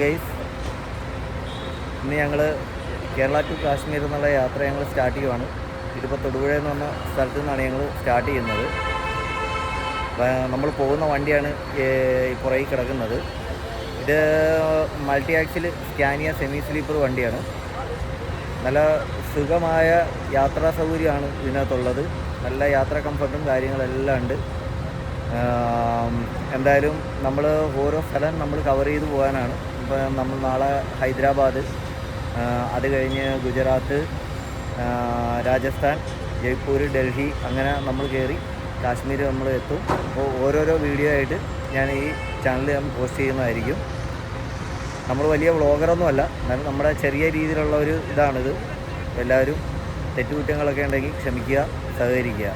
Guys ഇന്ന് ഞങ്ങൾ Kerala to Kashmir എന്നുള്ള യാത്ര ഞങ്ങൾ സ്റ്റാർട്ട് ചെയ്യുവാണ്. ഇതിപ്പോൾ തൊടുപുഴ എന്ന് പറഞ്ഞ സ്ഥലത്തു നിന്നാണ് ഞങ്ങൾ സ്റ്റാർട്ട് ചെയ്യുന്നത്. നമ്മൾ പോകുന്ന വണ്ടിയാണ് പുറകിൽ കിടക്കുന്നത്. ഇത് multi axle Scania semi sleeper വണ്ടിയാണ്. നല്ല സുഖമായ യാത്രാ സൗകര്യമാണ് ഇതിനകത്തുള്ളത്. നല്ല യാത്രാ കംഫർട്ടും കാര്യങ്ങളെല്ലാം ഉണ്ട്. എന്തായാലും നമ്മൾ ഓരോ സ്ഥലം നമ്മൾ കവർ ചെയ്ത് പോകാനാണ്. ഇപ്പം നമ്മൾ നാളെ ഹൈദരാബാദ് അത് കഴിഞ്ഞ് ഗുജറാത്ത് രാജസ്ഥാൻ ജയ്പൂർ ഡൽഹി അങ്ങനെ നമ്മൾ കയറി കാശ്മീർ നമ്മൾ എത്തും. അപ്പോൾ ഓരോരോ വീഡിയോ ആയിട്ട് ഞാൻ ഈ ചാനൽ ഞാൻ പോസ്റ്റ് ചെയ്യുന്നതായിരിക്കും. നമ്മൾ വലിയ വ്ളോഗറൊന്നുമല്ല എന്നാലും നമ്മുടെ ചെറിയ രീതിയിലുള്ള ഒരു ഇതാണിത്. എല്ലാവരും തെറ്റുകുറ്റങ്ങളൊക്കെ ഉണ്ടെങ്കിൽ ക്ഷമിക്കുക സഹകരിക്കുക.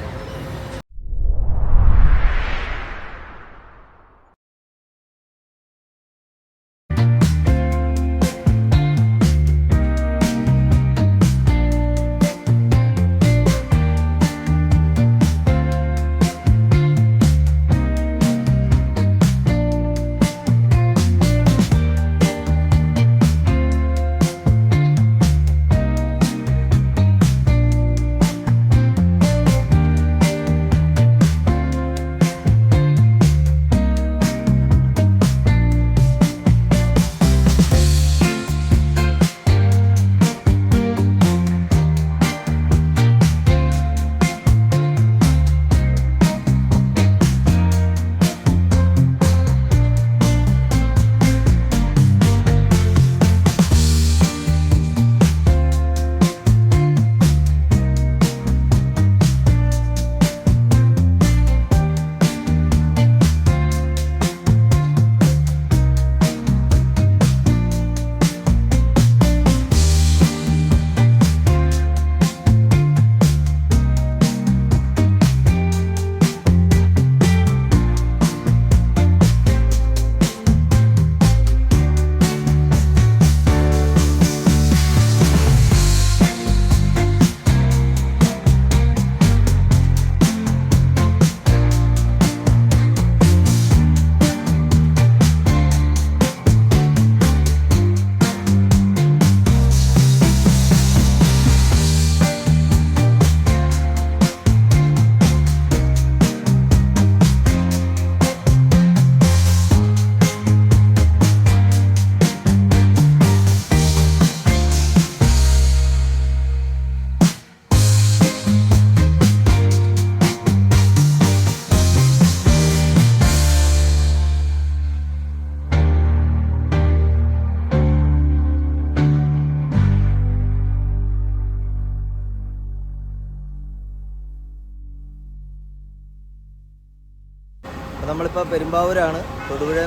അപ്പോൾ നമ്മളിപ്പോൾ പെരുമ്പാവൂരാണ്. തൊടുപുഴ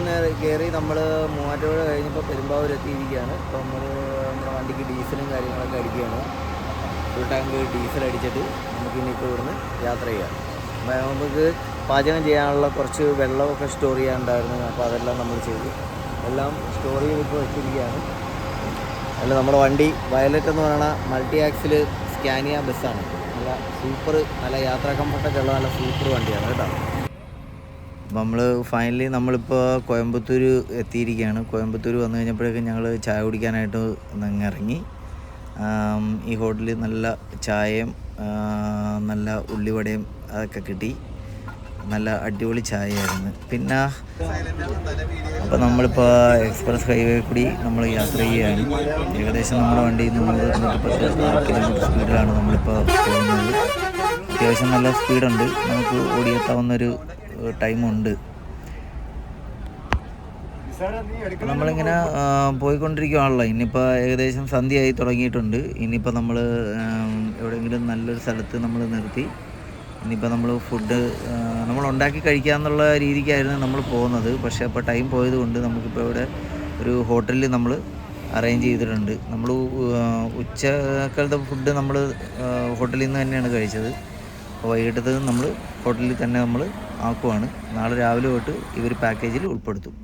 കയറി നമ്മൾ മൂവാറ്റുപുഴ കഴിഞ്ഞപ്പോൾ പെരുമ്പാവൂർ എത്തിയിരിക്കുകയാണ്. അപ്പോൾ നമ്മൾ നമ്മുടെ വണ്ടിക്ക് ഡീസലും കാര്യങ്ങളൊക്കെ അടിക്കുകയാണ്. ഫുൾ ടാങ്ക് ഡീസൽ അടിച്ചിട്ട് നമുക്ക് ഇനിയിപ്പോൾ ഇവിടുന്ന് യാത്ര ചെയ്യാം. അപ്പോൾ നമുക്ക് പാചകം ചെയ്യാനുള്ള കുറച്ച് വെള്ളമൊക്കെ സ്റ്റോർ ചെയ്യാനുണ്ടായിരുന്നു. അപ്പോൾ അതെല്ലാം നമ്മൾ ചെയ്തു. എല്ലാം സ്റ്റോർ ചെയ്തിപ്പോൾ വെച്ചിരിക്കുകയാണ്. അല്ല നമ്മുടെ വണ്ടി വയലറ്റ് എന്ന് പറയുന്ന മൾട്ടി ആക്സിൽ സ്കാനിയ ബസ്സാണ് നല്ല സൂപ്പർ നല്ല യാത്രാ കംഫർട്ടൊക്കെ ഉള്ള നല്ല സൂപ്പർ വണ്ടിയാണ് കേട്ടോ. നമ്മൾ ഫൈനലി നമ്മളിപ്പോൾ കോയമ്പത്തൂർ എത്തിയിരിക്കുകയാണ് കോയമ്പത്തൂർ വന്നു കഴിഞ്ഞപ്പോഴേക്കും ഞങ്ങൾ ചായ കുടിക്കാനായിട്ട് ഇറങ്ങി ഈ ഹോട്ടലിൽ നല്ല ചായയും നല്ല ഉള്ളിവടയും അതൊക്കെ കിട്ടി. നല്ല അടിപൊളി ചായയായിരുന്നു. പിന്നെ അപ്പോൾ നമ്മളിപ്പോൾ എക്സ്പ്രസ് ഹൈവേ കൂടി നമ്മൾ യാത്ര ചെയ്യുകയാണ്. ഏകദേശം നമ്മുടെ വണ്ടി നൂറ്റിപ്പത്ത് കിലോമീറ്റർ സ്പീഡിലാണ് നമ്മളിപ്പോൾ പോകുന്നത്. അത്യാവശ്യം നല്ല സ്പീഡുണ്ട്. നമുക്ക് ഓടിയെത്താവുന്നൊരു ടൈമുണ്ട്. നമ്മളിങ്ങനെ പോയിക്കൊണ്ടിരിക്കുകയാണല്ലോ ഇനിയിപ്പോൾ ഏകദേശം സന്ധ്യയായി തുടങ്ങിയിട്ടുണ്ട്. ഇനിയിപ്പോൾ നമ്മൾ എവിടെയെങ്കിലും നല്ലൊരു സ്ഥലത്ത് നമ്മൾ നിർത്തി. ഇനിയിപ്പോൾ നമ്മൾ ഫുഡ് നമ്മൾ ഉണ്ടാക്കി കഴിക്കാമെന്നുള്ള രീതിക്കായിരുന്നു നമ്മൾ പോകുന്നത്. പക്ഷേ അപ്പോൾ ടൈം പോയത് കൊണ്ട് നമുക്കിപ്പോൾ ഇവിടെ ഒരു ഹോട്ടലിൽ നമ്മൾ അറേഞ്ച് ചെയ്തിട്ടുണ്ട്. നമ്മൾ ഉച്ചക്കാലത്തെ ഫുഡ് നമ്മൾ ഹോട്ടലിൽ നിന്ന് തന്നെയാണ് കഴിച്ചത്. അപ്പോൾ വൈകിട്ടത്തെ നമ്മൾ ഹോട്ടലിൽ തന്നെ നമ്മൾ ആക്കുവാണ്. നാളെ രാവിലെ തൊട്ട് ഇവർ പാക്കേജിൽ ഉൾപ്പെടുത്തും.